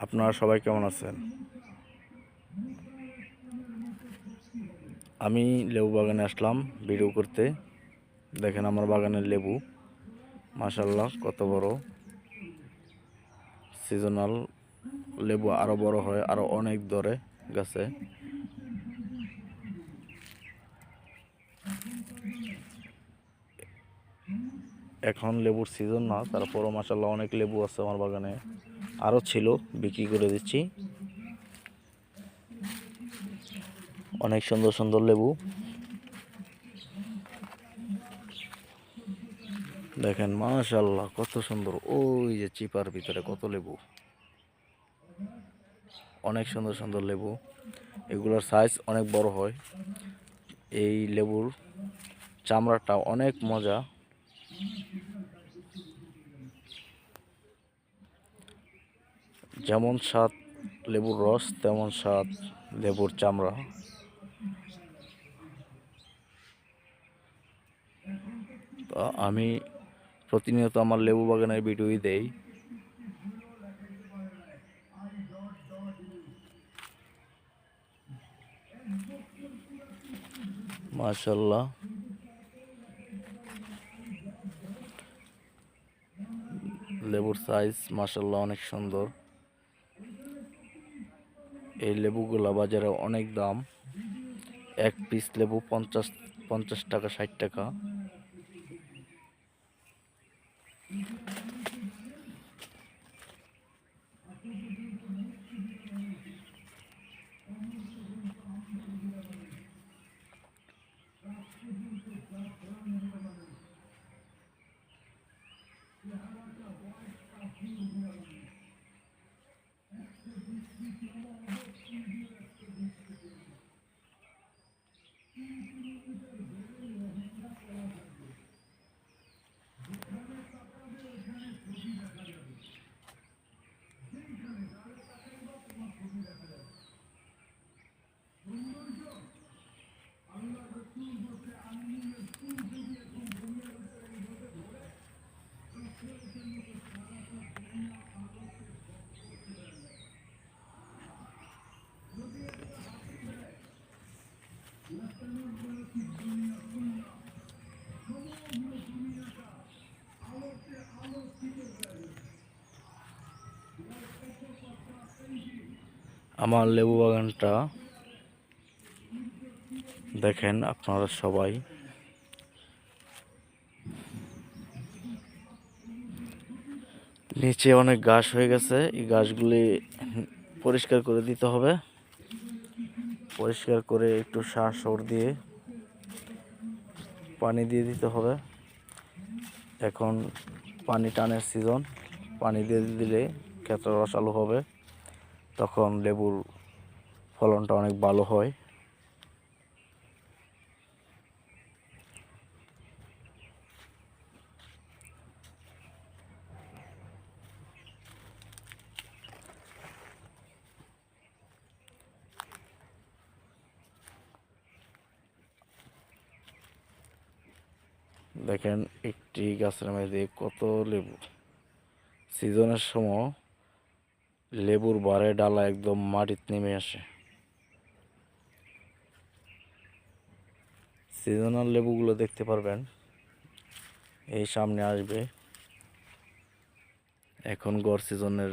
আপনারা সবাই কেমন আছেন? আমি লেবু বাগানে আসলাম ভিডিও করতে। দেখেন আমার বাগানের লেবু। মাশাল্লাহ কত বড়। সিজনাল লেবু আরও বড় হয়, আরও অনেক ধরে গাছে। এখন লেবুর সিজন না, তারপরও মাসাল্লাহ অনেক লেবু আছে আমার বাগানে। আরও ছিল, বিক্রি করে দিচ্ছি। অনেক সুন্দর সুন্দর লেবু। দেখেন মাশাল্লাহ কত সুন্দর, ওই যে চিপার ভিতরে কত লেবু। অনেক সুন্দর সুন্দর লেবু। এগুলোর সাইজ অনেক বড় হয়। এই লেবুর চামড়াটা অনেক মজা। যেমন স্বাদ লেবুর রস, তেমন স্বাদ লেবুর চামড়া। তো আমি প্রতিনিয়ত আমার লেবু বাগানের ভিডিওই দেই। মাশাল্লাহ লেবুর সাইজ মাশাল্লাহ অনেক সুন্দর। এই লেবুগুলা বাজারে অনেক দাম। এক পিস লেবু পঞ্চাশ পঞ্চাশ টাকা ষাট টাকা। আমার লেবু বাগানটা দেখেন আপনারা সবাই। নিচে অনেক ঘাস হয়ে গেছে, এই ঘাসগুলি পরিষ্কার করে দিতে হবে। পরিষ্কার করে একটু শ্বাস দিয়ে পানি দিয়ে দিতে হবে। এখন পানি টানের সিজন পানি দিয়ে দিলে ক্ষেত্র রসালো হবে। তখন লেবুর ফলনটা অনেক ভালো হয়। দেখেন একটি গাছের মধ্যে কত লেবু। সিজনের সময় লেবুর বারে ডালা একদম মাটিতে নেমে আসে। সিজনাল লেবুগুলো দেখতে পারবেন। এই সামনে আসবে। এখন গড় সিজনের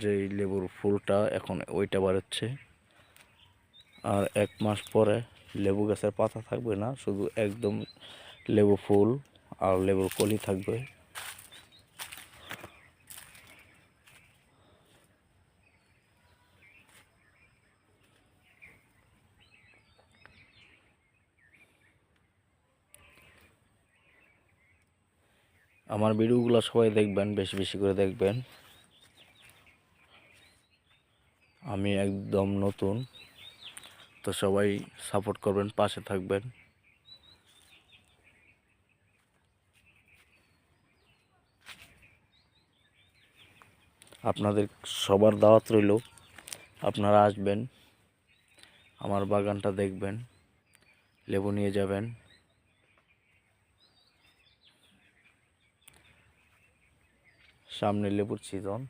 যেই লেবুর ফুলটা এখন ওইটা বাড়াচ্ছে। আর এক মাস পরে লেবু গাছের পাতা থাকবে না, শুধু একদম লেবু ফুল আর লেবুর কলি থাকবে। আমার ভিডিওগুলো সবাই দেখবেন, বেশি বেশি করে দেখবেন। আমি একদম নতুন, তো সবাই সাপোর্ট করবেন, পাশে থাকবেন। আপনাদের সবার দাওয়াত রইল। আপনারা আসবেন, আমার বাগানটা দেখবেন, লেবু নিয়ে যাবেন। সামনে লেবুর সিজন